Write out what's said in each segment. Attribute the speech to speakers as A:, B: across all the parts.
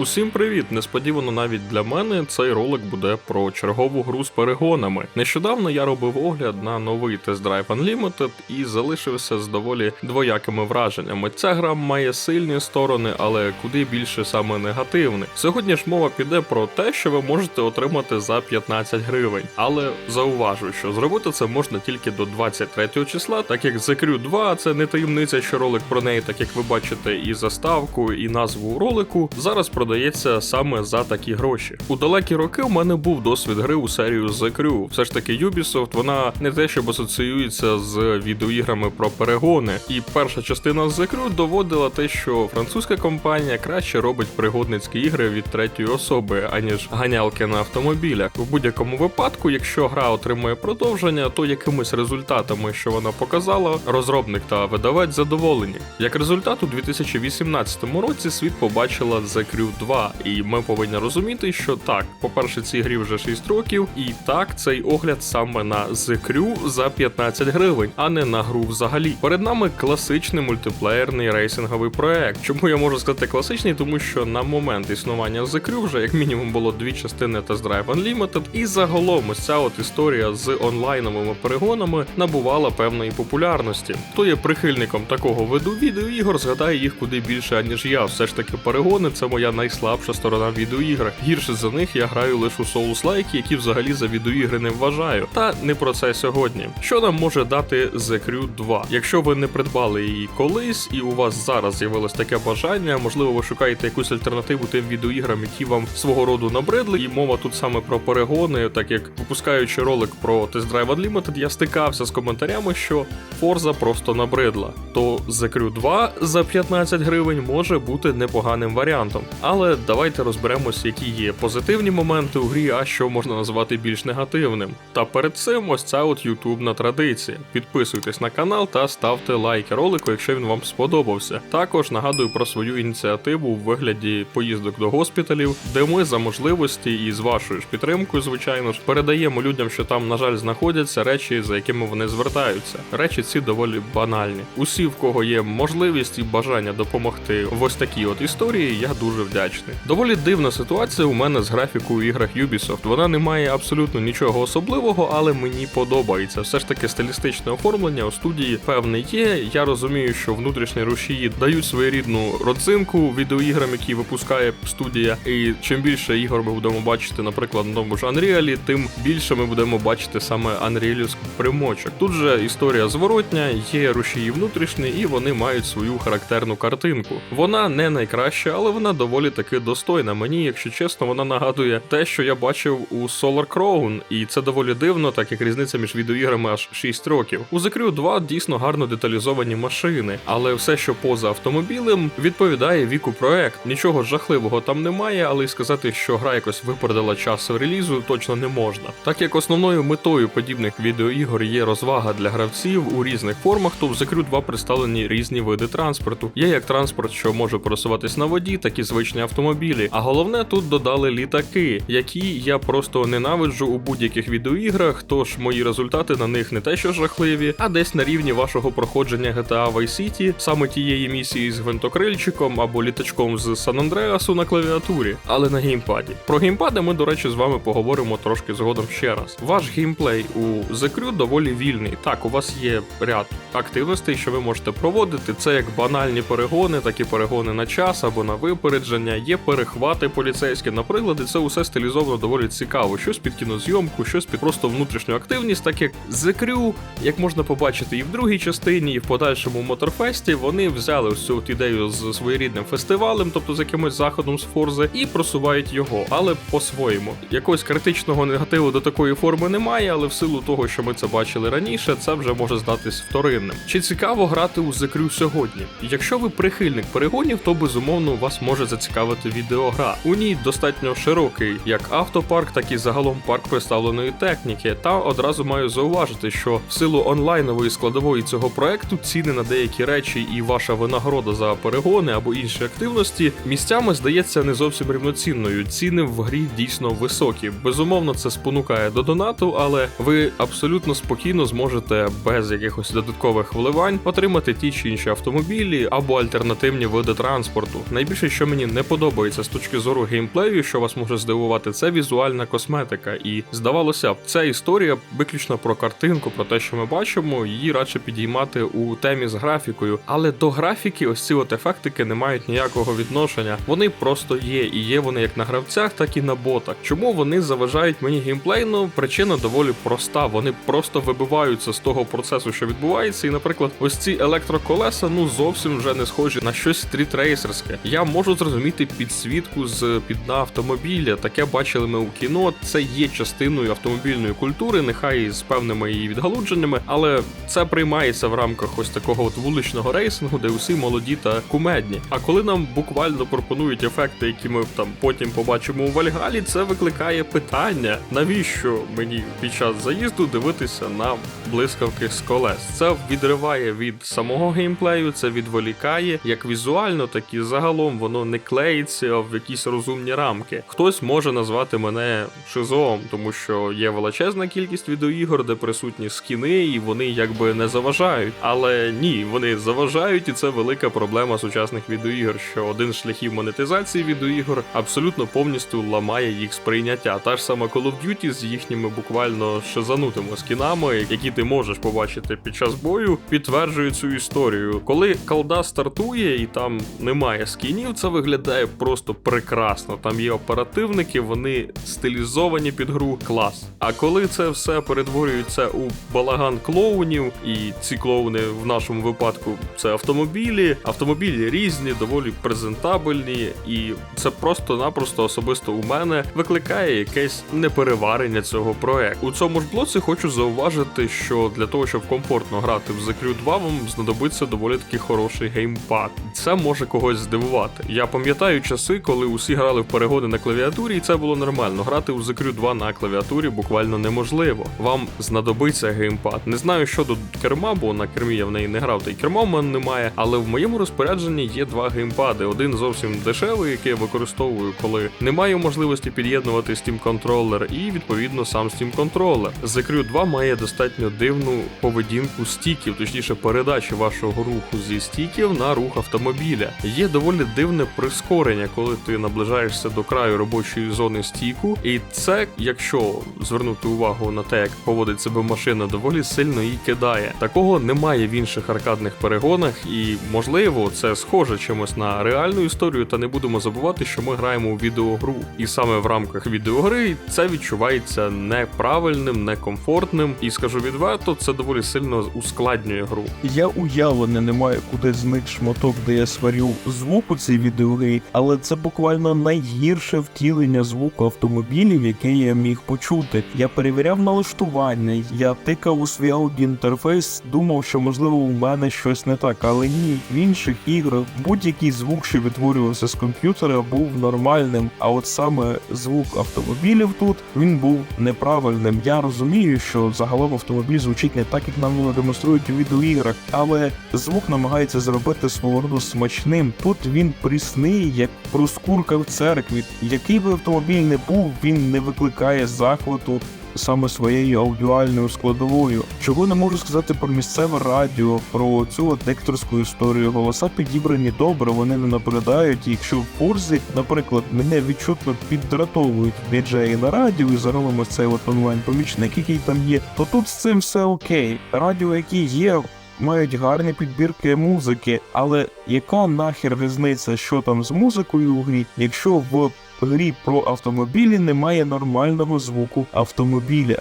A: Усім привіт! Несподівано навіть для мене цей ролик буде про чергову гру з перегонами. Нещодавно я робив огляд на новий Test Drive Unlimited і залишився з доволі двоякими враженнями. Ця гра має сильні сторони, але куди більше саме негативних. Сьогодні ж мова піде про те, що ви можете отримати за 15 гривень. Але зауважу, що зробити це можна тільки до 23 числа, так як The Crew 2 це не таємниця, що ролик про неї, так як ви бачите, і заставку, і назву ролику зараз продається саме за такі гроші. У далекі роки у мене був досвід гри у серію The Crew. Все ж таки, Ubisoft, вона не те, щоб асоціюється з відеоіграми про перегони. І перша частина The Crew доводила те, що французька компанія краще робить пригодницькі ігри від третьої особи, аніж ганялки на автомобілях. У будь-якому випадку, якщо гра отримує продовження, то якимись результатами, що вона показала, розробник та видавець задоволені. Як результат, у 2018 році світ побачила The Crew 2, і ми повинні розуміти, що так, по-перше, цій грі вже 6 років, і так, цей огляд саме на The Crew за 15 гривень, а не на гру взагалі. Перед нами класичний мультиплеєрний рейсинговий проект. Чому я можу сказати класичний? Тому що на момент існування The Crew вже як мінімум було дві частини Test Drive Unlimited, і загалом ось ця от історія з онлайновими перегонами набувала певної популярності. Хто є прихильником такого виду відеоігор, згадає їх куди більше, аніж я. Все ж таки, перегони це моя найслабша сторона в. Гірше за них я граю лише у Souls-like, які взагалі за відеоігри не вважаю. Та не про це сьогодні. Що нам може дати The Crew 2? Якщо ви не придбали її колись, і у вас зараз з'явилось таке бажання, можливо, ви шукаєте якусь альтернативу тим відеоіграм, які вам свого роду набридли, і мова тут саме про перегони, так як випускаючи ролик про Test Drive Unlimited, я стикався з коментарями, що Forza просто набридла. То The Crew 2 за 15 гривень може бути непоганим варіантом. Але давайте розберемось, які є позитивні моменти у грі, а що можна назвати більш негативним. Та перед цим ось ця от ютубна традиція. Підписуйтесь на канал та ставте лайки ролику, якщо він вам сподобався. Також нагадую про свою ініціативу у вигляді поїздок до госпіталів, де ми за можливості і з вашою ж підтримкою, звичайно ж, передаємо людям, що там, на жаль, знаходяться речі, за якими вони звертаються. Речі ці доволі банальні. Усі, в кого є можливість і бажання допомогти в ось такій от історії, я дуже вдячний. Доволі дивна ситуація у мене з графікою у іграх Ubisoft. Вона не має абсолютно нічого особливого, але мені подобається. Все ж таки стилістичне оформлення у студії певне є. Я розумію, що внутрішні рушії дають своєрідну родзинку відеоіграм, які випускає студія. І чим більше ігор ми будемо бачити, наприклад, на тому ж Unreal, тим більше ми будемо бачити саме Unrealівських примочок. Тут же історія зворотня, є рушії внутрішні, і вони мають свою характерну картинку. Вона не найкраща, але вона доволі таки достойна. Мені, якщо чесно, вона нагадує те, що я бачив у Solar Crown, і це доволі дивно, так як різниця між відеоіграми аж 6 років. У The Crew 2 дійсно гарно деталізовані машини, але все, що поза автомобілем, відповідає віку проект. Нічого жахливого там немає, але й сказати, що гра якось випередила час релізу, точно не можна. Так як основною метою подібних відеоігор є розвага для гравців у різних формах, то в The Crew 2 представлені різні види транспорту. Є як транспорт, що може пересуватись на воді, так і звичні автомобілі. А головне тут додали літаки, які я просто ненавиджу у будь-яких відеоіграх, тож мої результати на них не те, що жахливі, а десь на рівні вашого проходження GTA Vice City, саме тієї місії з гвинтокрильчиком або літачком з Сан Андреасу на клавіатурі, але на геймпаді. Про геймпади ми, до речі, з вами поговоримо трошки згодом ще раз. Ваш геймплей у The Crew доволі вільний. Так, у вас є ряд активностей, що ви можете проводити. Це як банальні перегони, так і перегони на час або на випередження, є перехвати поліцейські, наприклад, це усе стилізовано доволі цікаво. Щось під кінозйомку, щось під просто внутрішню активність, так як The Crew, як можна побачити і в другій частині, і в подальшому моторфесті, вони взяли ось цю от ідею з своєрідним фестивалем, тобто з якимось заходом з Форзи, і просувають його, але по-своєму. Якогось критичного негативу до такої форми немає, але в силу того, що ми це бачили раніше, це вже може здатись вторинним. Чи цікаво грати у The Crew сьогодні? Якщо ви прихильник перегонів, то безумовно вас може зацікавити відеогра. У ній достатньо широкий як автопарк, так і загалом парк представленої техніки. Та одразу маю зауважити, що в силу онлайнової складової цього проекту ціни на деякі речі і ваша винагорода за перегони або інші активності місцями здається не зовсім рівноцінною. Ціни в грі дійсно високі. Безумовно, це спонукає до донату, але ви абсолютно спокійно зможете без якихось додаткових вливань отримати ті чи інші автомобілі або альтернативні види транспорту. Найбільше, що мені не подобається з точки зору геймплею, що вас може здивувати, це візуальна косметика. І здавалося б, ця історія виключно про картинку, про те, що ми бачимо, її радше підіймати у темі з графікою. Але до графіки ось ці от ефектики не мають ніякого відношення. Вони просто є, і є вони як на гравцях, так і на ботах. Чому вони заважають мені геймплейно? Причина доволі проста. Вони просто вибиваються з того процесу, що відбувається. І, наприклад, ось ці електроколеса ну зовсім вже не схожі на щось стрітрейсерське. Я можу зрозуміти підсвітку з під дна автомобіля. Таке бачили ми у кіно. Це є частиною автомобільної культури, нехай з певними її відгалудженнями, але це приймається в рамках ось такого от вуличного рейсингу, де усі молоді та кумедні. А коли нам буквально пропонують ефекти, які ми там потім побачимо у Вальгалі, це викликає питання, навіщо мені під час заїзду дивитися на блискавки з колес. Це відриває від самого геймплею, це відволікає як візуально, так і загалом воно не клеїться в якісь розумні рамки. Хтось може назвати мене шизом, тому що є величезна кількість відеоігор, де присутні скіни, і вони якби не заважають. Але ні, вони заважають, і це велика проблема сучасних відеоігор. Що один з шляхів монетизації відеоігор абсолютно повністю ламає їх сприйняття. Та ж сама Call of Duty з їхніми буквально шизанутими скінами, які ти можеш побачити під час бою, підтверджує цю історію. Коли колда стартує і там немає скінів, це виглядає просто прекрасно. Там є оперативники, вони стилізовані під гру клас. А коли це все перетворюється у балаган клоунів, і ці клоуни в нашому випадку це автомобілі, автомобілі різні, доволі презентабельні, і це просто-напросто особисто у мене викликає якесь непереварення цього проекту. У цьому ж блоці хочу зауважити, що для того, щоб комфортно грати в The Crew 2, вам знадобиться доволі таки хороший геймпад. Це може когось здивувати. Я пам'ятаю часи, коли усі грали в перегони на клавіатурі, і це було нормально. Грати у The Crew 2 на клавіатурі буквально неможливо. Вам знадобиться геймпад. Не знаю щодо керма, бо на кермі я в неї не грав, та й керма в мене немає. Але в моєму розпорядженні є два геймпади. Один зовсім дешевий, який я використовую, коли не маю можливості під'єднувати Steam контролер, і відповідно сам Steam контролер. The Crew 2 має достатньо дивну поведінку стіків, точніше передачі вашого руху зі стіків на рух автомобіля. Є доволі дивне прискорення, коли ти наближаєшся до краю робочої зони стіку, і це, якщо звернути увагу на те, як поводить себе машина, доволі сильно її кидає. Такого немає в інших аркадних перегонах, і можливо, це схоже чимось на реальну історію, та не будемо забувати, що ми граємо у відеогру. І саме в рамках відеогри це відчувається неправильним, некомфортним, і скажу відверто, це доволі сильно ускладнює гру.
B: Я уявлення не маю, куди зник шматок, де я сварю звук у цій відеогрі, але це буквально найгірше втілення звуку автомобілів, яке я міг почути. Я перевіряв налаштування, я тикав у свій аудіоінтерфейс, думав, що можливо у мене щось не так, але ні, в інших іграх будь-який звук, що відтворювався з комп'ютера, був нормальним. А от саме звук автомобілів тут він був неправильним. Я розумію, що загалом автомобіль звучить не так, як нам його демонструють у відеоіграх, але звук намагається зробити свого роду смачним. Тут він прісний, як проскурка в церкві. Який би автомобіль не був, він не викликає захвату. Саме своєю аудіальною складовою, чого не можу сказати про місцеве радіо, про цю дикторську історію. Голоса підібрані добре, вони не напередають. Якщо в Форзі, наприклад, мене відчутно піддратовують діджеї на радіо і ось цей онлайн-помічник, який там є, то тут з цим все окей. Радіо, які є, мають гарні підбірки музики, але яка нахер різниця, що там з музикою у грі, якщо в грі про автомобілі немає нормального звуку автомобіля?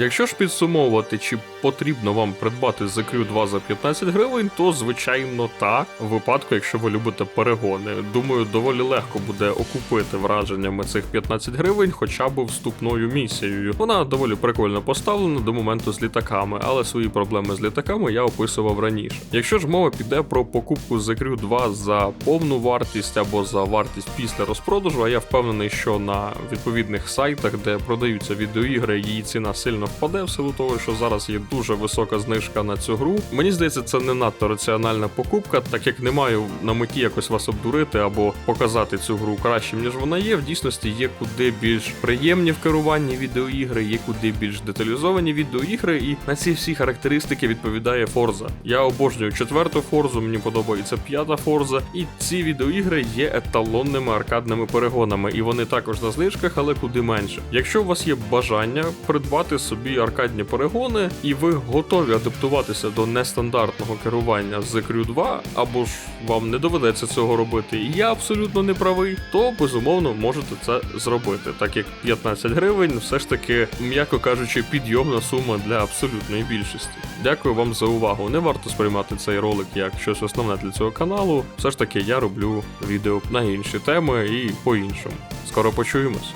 A: Якщо ж підсумовувати, чи потрібно вам придбати Crew 2 за 15 гривень, то звичайно так, у випадку, якщо ви любите перегони. Думаю, доволі легко буде окупити враженнями цих 15 гривень, хоча б вступною місією. Вона доволі прикольно поставлена до моменту з літаками, але свої проблеми з літаками я описував раніше. Якщо ж мова піде про покупку Crew 2 за повну вартість або за вартість після розпродажу, а я впевнений, що на відповідних сайтах, де продаються відеоігри, її ціна сильно впаде, в силу того, що зараз є дуже висока знижка на цю гру. Мені здається, це не надто раціональна покупка, так як не маю на меті якось вас обдурити або показати цю гру кращим, ніж вона є. В дійсності є куди більш приємні в керуванні відеоігри, є куди більш деталізовані відеоігри, і на ці всі характеристики відповідає Forza. Я обожнюю четверту Forza, мені подобається п'ята Forza, і ці відеоігри є еталонними аркадними перегонами, і вони також на знижках, але куди менше. Якщо у вас є бажання придбати собі аркадні перегони, і ви готові адаптуватися до нестандартного керування з Crew 2, або ж вам не доведеться цього робити, і я абсолютно не правий, то безумовно можете це зробити, так як 15 гривень все ж таки, м'яко кажучи, підйомна сума для абсолютної більшості. Дякую вам за увагу. Не варто сприймати цей ролик як щось основне для цього каналу. Все ж таки я роблю відео на інші теми і по-іншому. Скоро почуємось.